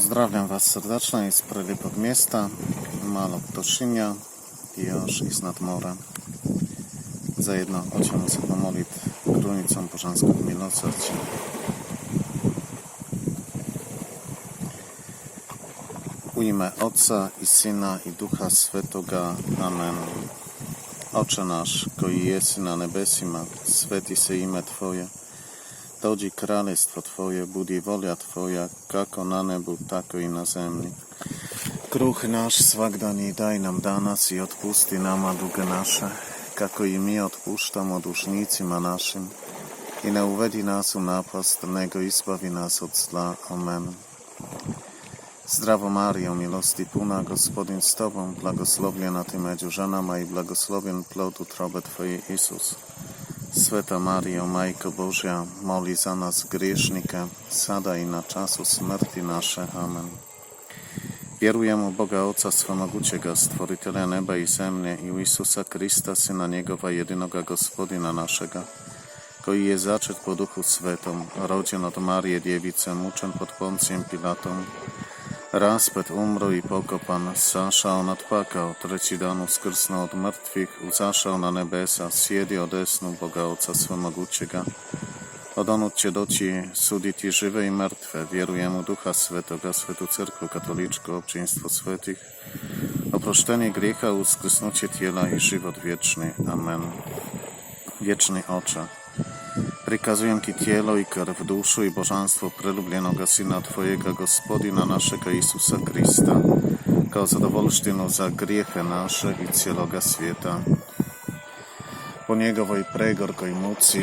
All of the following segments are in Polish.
Pozdrawiam Was serdecznie z Prylipog miasta, malo Ptoszynia i już jest nad morem. Zajedno ćemo se pomolit krunicom Božanskog milosrđa. U ime Oca i Syna i Duha Svetoga. Amen. Oče naš, koji jesi na nebesima, sveti se ime Tvoje. Dođi kraljestvo Tvoje, budi volja Tvoja, kako na nebu, tako i na zemlji. Kruh naš svagdanji daj nam danas i otpusti nama duge naše, kako i mi otpuštamo dužnicima našim. I ne uvedi nas u napast, nego izbavi nas od zla. Amen. Zdravo Mario, milosti puna, Gospodin z Tobą, blagosławiona Ty među ženama i blagoslovljen plod utrobe Twoje, Isus. Sveta Mario, Majko Božja, moli za nas griješnike, sada i na czasu smrti naše. Amen. Vjerujem u Boga Oca Svemogućega, stvoritelja neba i zemlje i u Isusa Krista, Syna Njegova, jedinoga Gospodina našega, koji je začet po duhu svetom, rođen od Marije Djevice, mučen pod Poncijem Pilatom, raspet, umro i pokopan, sašao nad pakao, treći dan uskrsnuo od mrtvih, uzašao na nebesa, sjedio desnu Boga Oca Svemogućega, Odonut će doći suditi žive i mrtve, vjerujem u Duha Svetoga, Svetu Crkvu Katoličku, općinstvo svetih, oproštenje grijeha, uskrsnuće tijela i život vječni. Amen. Vječni Oče, prikazujem Ti tijelo i krv, dušu i božanstvo preljubljenoga Sina Tvojega, Gospodina našega Isusa Krista, kao zadovoljštinu za grijehe naše i cijeloga svijeta. Po njegovoj pregorkoj muci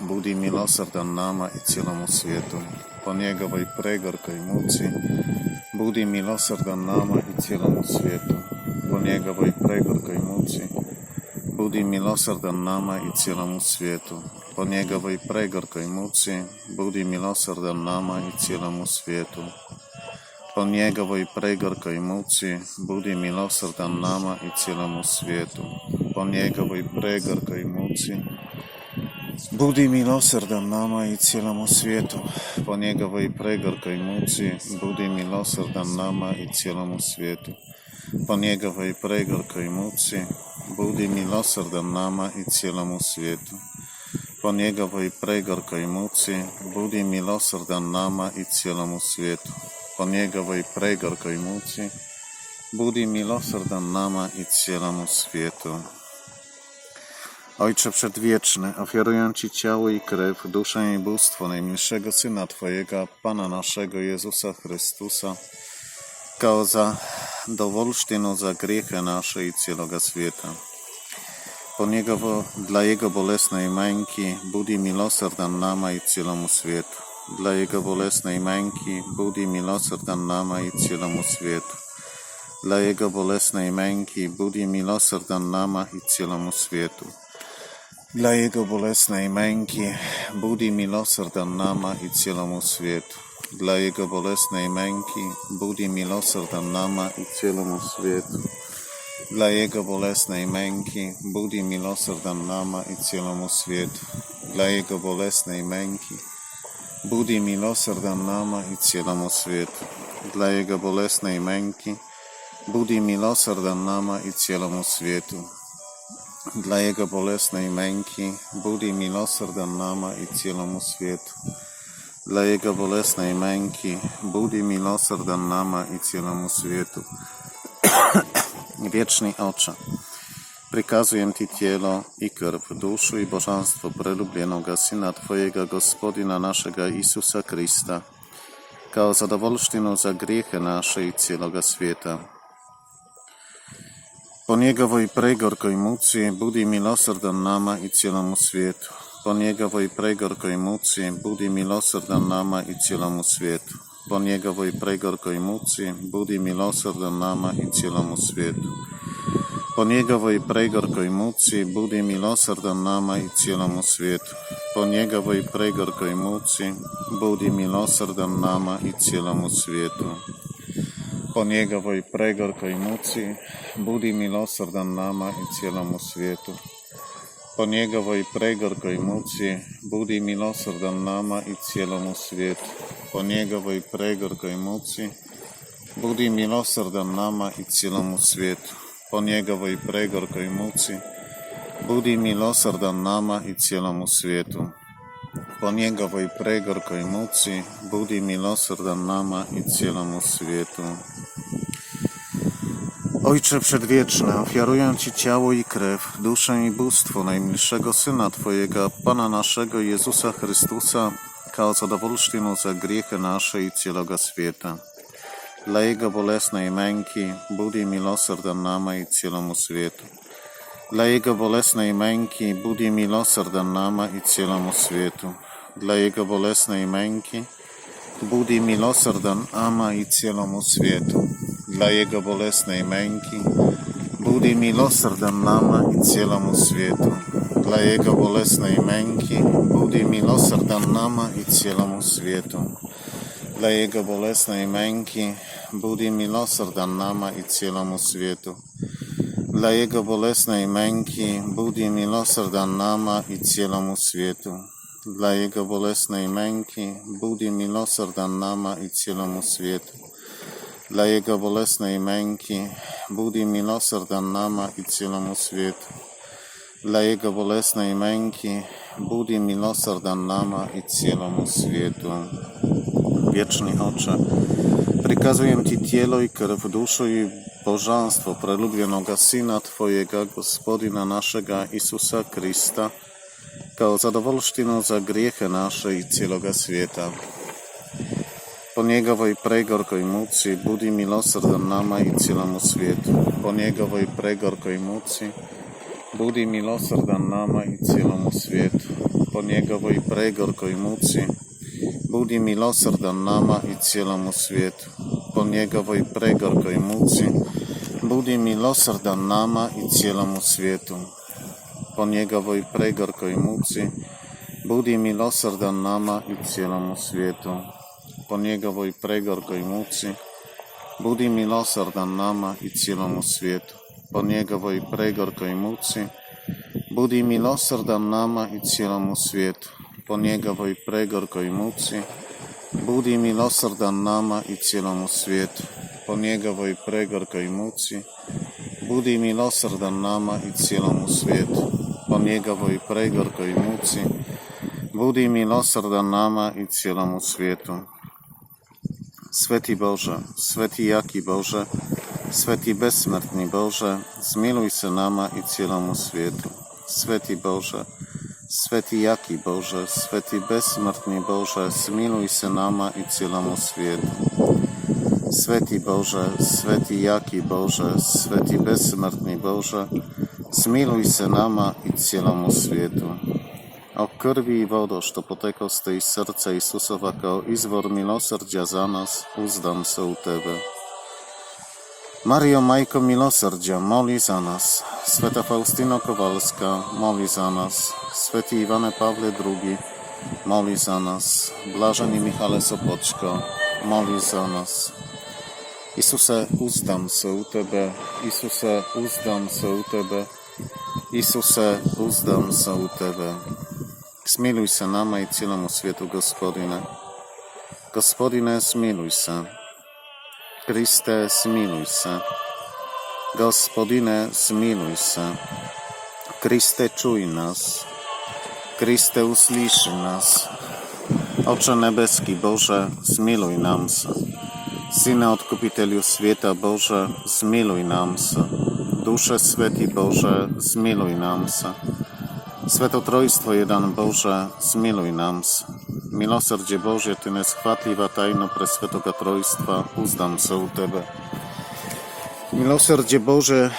budi milosrdan nama i cijelomu svijetu. Po njegovoj pregorkoj muci budi milosrdan nama i cijelomu svijetu. Po njegovoj pregorkoj muci budi milosrdan nama i cijelomu svijetu. Po njegovoj pregorkoj muci budi milosrdan nama i cijelomu svijetu. Po njegovoj pregorkoj muci budi milosrdan nama i cijelomu svijetu. Po njegovoj pregorkoj muci budi milosrdan nama i cijelomu svijetu. Po njegovoj pregorkoj muci budi milosrdan nama i cijelomu svijetu. Po njegovoj pregorkoj muci budi milosrdan nama i cijelomu svijetu. Po njegovoj pregorkoj muci budi milosrdan nama i cijelomu svijetu. Po njegovoj pregorkoj muci budi milosrdan nama i cijelomu svijetu. Ojcze Przedwieczny, ofiaruję Ci ciało i krew, duszę i bóstwo najmilszego Syna Twojego, Pana naszego Jezusa Chrystusa, kao za dowolsztynu za grzechy nasze i cieloga świata. Po Niego, dla Jego bolesnej męki, budi milosrdan nama i cielomu światu. Dla Jego bolesnej męki, budi milosrdan nama i cielomu światu. Dla Jego bolesnej męki, budi milosrdan nama i cielomu światu. Dla Jego bolesnej męki, budi milosrdan nama i cielomu światu. Dla Jego bolesnej męki, budi milosrdan nama i cielomu światu. Dla Jego bolesnej męki, budi milosrdan nama i cielomu światu. Dla Jego bolesnej męki, budi milosrdan nama i cielomu światu. Dla Jego bolesnej męki, budi milosrdan nama i cielomu światu dla Jego bolesnej męki, budi milosrdem nama i cielomu światu. Dla Jego bolesnej męki, budi milosrdem nama i cielomu światu. Wieczny oczy, Przykazuję Ci cielo i krw, duszę i bożanstwo prelubionego Syna Twojego, Gospodina naszego Jezusa Chrysta, kao zadowolsztynu za grzechy nasze i cieloga świata. Po njegovoj pregorkoj muci budi milosrdan nama i cijelomu svijetu. Po njegovoj pregorkoj muci budi milosrdan nama i cijelomu svijetu. Po njegovoj pregorkoj muci budi milosrdan nama i cijelomu svijetu. Po njegovoj pregorkoj muci budi milosrdan nama i cijelomu svijetu. Po njegovoj pregorkoj muci budi milosrdan nama i cijelomu svijetu. Po njegovoj pregorkoj muci budi milosrdan nama i cijelomu svijetu. Po njegovoj pregorkoj muci budi milosrdan nama i cijelomu svijetu. Po njegovoj pregorkoj muci Budi milosrdan nama i cijelomu svijetu. Po njegovoj pregorkoj muci, budi milosrdan nama i cijelomu svijetu. Po njegovoj pregorkoj muci, budi milosrdan nama i cijelomu svijetu. Ojcze Przedwieczny, ofiaruję Ci ciało i krew, duszę i bóstwo najmilszego Syna Twojego, Pana naszego Jezusa Chrystusa, kao zadowolsztynu za grzechy nasze i całego świata. Dla Jego bolesnej męki, budi milosrdan nama i cielomu światu. Dla Jego bolesnej męki, budi milosrdan nama i cielomu światu. Dla Jego bolesnej męki, budi milosrdan ama i cielomu światu. Dla Jego bolesnej męki, budi milosrdan nama i cielomu światu. Dla Jego bolesnej męki, budi milosrdan nama i cielomu światu. Dla Jego bolesnej męki, budi milosrdan nama i cielomu światu. Dla Jego bolesnej męki, budi milosrdan nama i cielomu światu. Dla Jego bolesnej męki, budi milosrdan nama i cielomu światu. Dla Jego bolesnej męki, budi milosrdan nama i cielomu światu. Dla Jego bolesnej męki, budi milosrdan nama i cielomu światu. Wieczny Ocze, Prikazuję Ci tielo i krew, duszę i bożanstwo prelubionego Syna Twojego, Gospodina naszego Isusa Krista, kao zadovoljštino za grijehe naše i cijeloga svijeta. Po njegovoj pregorkoj muci budi milosrdan nama i cijelomu svijetu. Po njegovoj pregorkoj muci budi milosrdan nama i cijelomu svijetu. Po njegovoj pregorkoj muci budi milosrdan nama i cijelomu svijetu. Po njegovoj pregorkoj muci budi milosrdan nama i cijelomu svijetu po njegovoj pregorkoj muci, budi milosrdan nama i cijelomu svijetu. Po njegovoj pregorkoj muci, budi milosrdan nama i cijelomu svijetu. Po njegovoj pregorkoj muci, budi milosrdan nama i cijelomu svijetu. Po njegovoj pregorkoj muci, budi milosrdan nama i cijelomu svijetu. Po njegovoj pregorkoj muci, budi milosrdan nama i cijelomu svijetu. Pa po njegovoj pregorkoj muci, budi milosrdan nama i cijelomu svijetu. Sveti Bože, sveti jaki Bože, sveti besmrtni Bože, zmiluj se nama i cijelomu svijetu. Sveti Bože, sveti jaki Bože, sveti besmrtni Bože, zmiluj se nama i cijelomu svijetu. Sveti Bože, sveti jaki Bože, sveti besmrtni Bože, zmiluj se nama i cijelomu svijetu. Zmiluj se nama i cijelomu svijetu. O krwi i wodo, što poteko z tej serca Isusowa kao izvor milosrđa za nas, uzdam se u Tebe. Mario Majko Milosrdzia, moli za nas. Sveta Faustino Kowalska, moli za nas. Sveti Iwane Pawle II, moli za nas. Blażeni Michale Sopoczko, moli za nas. Isuse, uzdam se u Tebe. Isuse, uzdam se u Tebe. Isuse, uzdam se u Tebe. Smiluj se nama i cijelom svijetu, gospodine. Gospodine, smiluj se. Kriste, smiluj se. Gospodine, smiluj se. Kriste, čuj nas. Kriste, usliši nas. oče nebeski, Bože, smiluj nam se. Sine otkupitelju svijeta Bože, smiluj nam se. Duše Sveti Bože, zmiluj nam se. Svetotrojstvo jedan Bože, zmiluj nam se. Milosrđe Bože, Ty neshvatljiva tajno presvetoga trojstva, uzdam se u Tebe. Milosrđe Bože,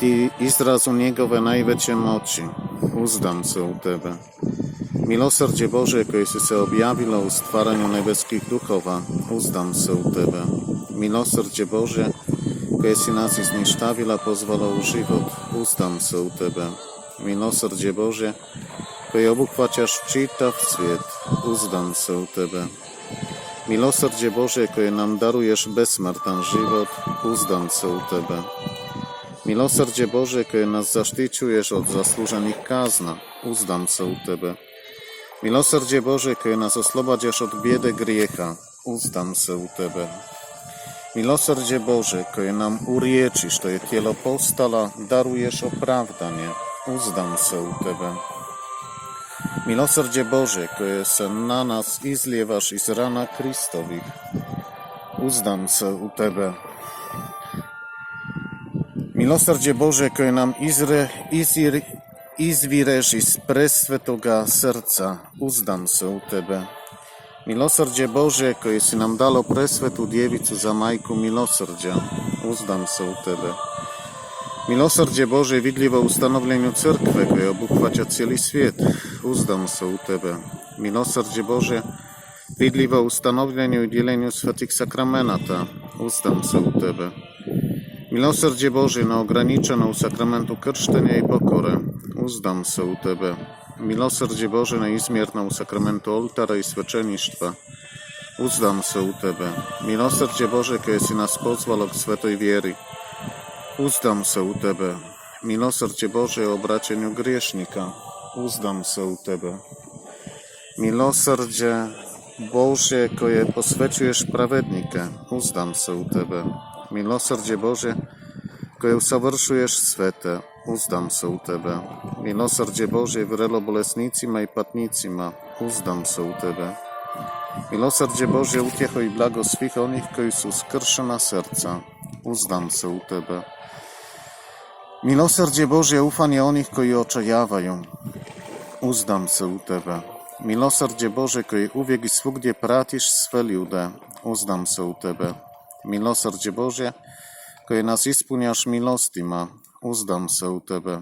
Ti izrazu njegove najveće moći, uzdam se u Tebe. Milosrđe Bože koje si se objavilo u stvaranju nebeskih duhova, uzdam se u Tebe. Milosrđe Bože koje si nas izništavila pozvala u život, uzdam se u Tebe. Milosrđe Bože koje obuhvaćaš čitav svijet, uzdam se u Tebe. Milosrđe Bože koje nam daruješ besmrtan život, uzdam se u Tebe. Milosrđe Bože koje nas zaštićuješ od zasłuženih kazna, uzdam se u Tebe. Milosrđe Bože koje nas oslobađaš od bijede grijeha, uzdam se u Tebe. Milosrdzie Boże, koje nam uriječi što je tijelo postala, daruješ opravdanje. Uzdam se u Tebe. Milosrdzie Bože, koje se na nas izlijevaš iz rana Kristovih. Uzdam se u Tebe. Milosrdzie Bože, koje nam izre, izir, izvireš iz presvetoga srca. Uzdam se u Tebe. Milosrdzie Bože, koje si nam dalo presvetu djevicu za majku milosrđa, uzdam se u Tebe. Milosrdzie Bože vidljivo u ustanovljenju crkve koje obuhvaća uzdam se u Tebe. Milosrdzie Bože vidljivo u i dijeljenju svetih sakramenata, uzdam se u Tebe. Milosrdzie Bože neograniczone u sakramentu krštenja i pokore, uzdam se u Tebe. Milosrdzie Bože neizmjerno u sakramentu oltara i svećeništva, uzdam se u Tebe. Milosrdzie Bože koje si nas pozvalo k svetoj vjeri, uzdam se u Tebe. Milosrdzie Bože o obraćenju griješnika, uzdam se u Tebe. Milosrdzie Bože koje posvećuješ pravednike, uzdam se u Tebe. Milosrdzie Bože koje usavršuješ svete, uzdam se u Tebe. Milosrdzie Bože vrelo bolesnicima i patnicima, uzdam se u Tebe. Milosrdzie Bože utjeho i blago svih onih koji su skršena srca, uzdam se u Tebe. Milosrdzie Bože ufanje onih koji očajavaju, uzdam se u Tebe. Milosrdzie Bože koji uvijek i svugdje pratiš sve ljude, uzdam se u Tebe. Milosrdzie Bože koje nas ispunjaš milostima, uzdam se u Tebe.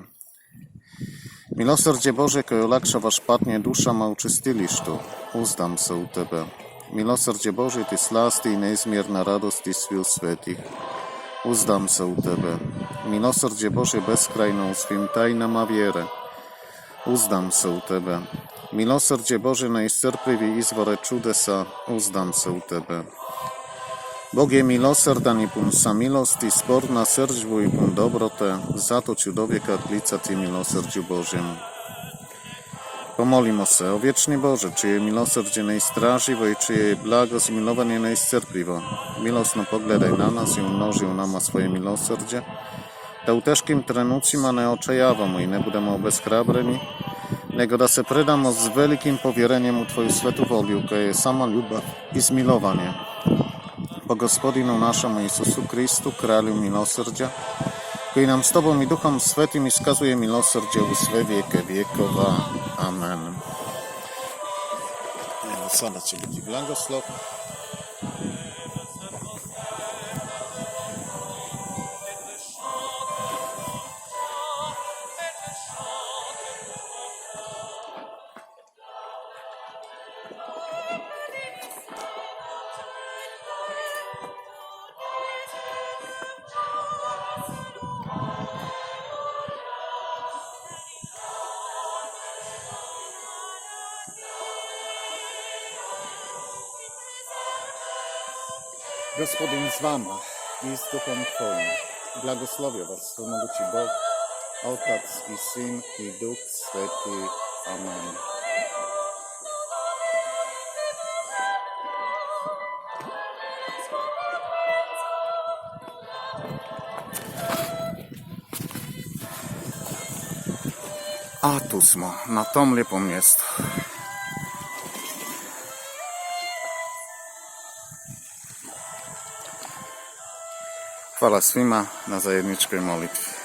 Milosrdzie Bože koje olakšavaš patnje dušama u čistilištu, uzdam se u Tebe. Milosrdzie Bože ti slasti i neizmjerna radosti sviju svetih, uzdam se u Tebe. Milosrdzie Bože beskrajno u svim tajnama vjere, uzdam se u Tebe. Milosrdzie Bože neiscrplivi izvore čudesa, uzdam se u Tebe. Bog je milosrdan i pun samilosti, spor na srđbu i pun dobrote, zato ću dovijeka klicati milosrđu Božjemu. Pomolimo se, o vječni Bože, čije je milosrđe neistraživo i čije je blago zmilovanje neiscrpljivo. Milosno pogledaj na nas i umnoži u nama svoje milosrđe, da u teškim trenucima ne očajavamo i ne budemo obeshrabreni, nego da se predamo z velikim povjerenjem u Tvoju svetu volju, koja je sama ljubav i zmilovanje. Po gospodinu našemu Isusu Kristu, kralju milosrđa, koji nam s Tobom i Duhom Svetim iskazuje milosrđe u sve vijeke vijekova. Amen. Evo sada će biti blagoslov. Gospodin z Wami i z Duchem Twoim. Błogosławię Was, Wszechmogący Bóg, Ojciec i Syn i Duch Święty. Amen. A tu smo, na tom lijepom mjestu. Hvala svima na zajedničkoj molitvi.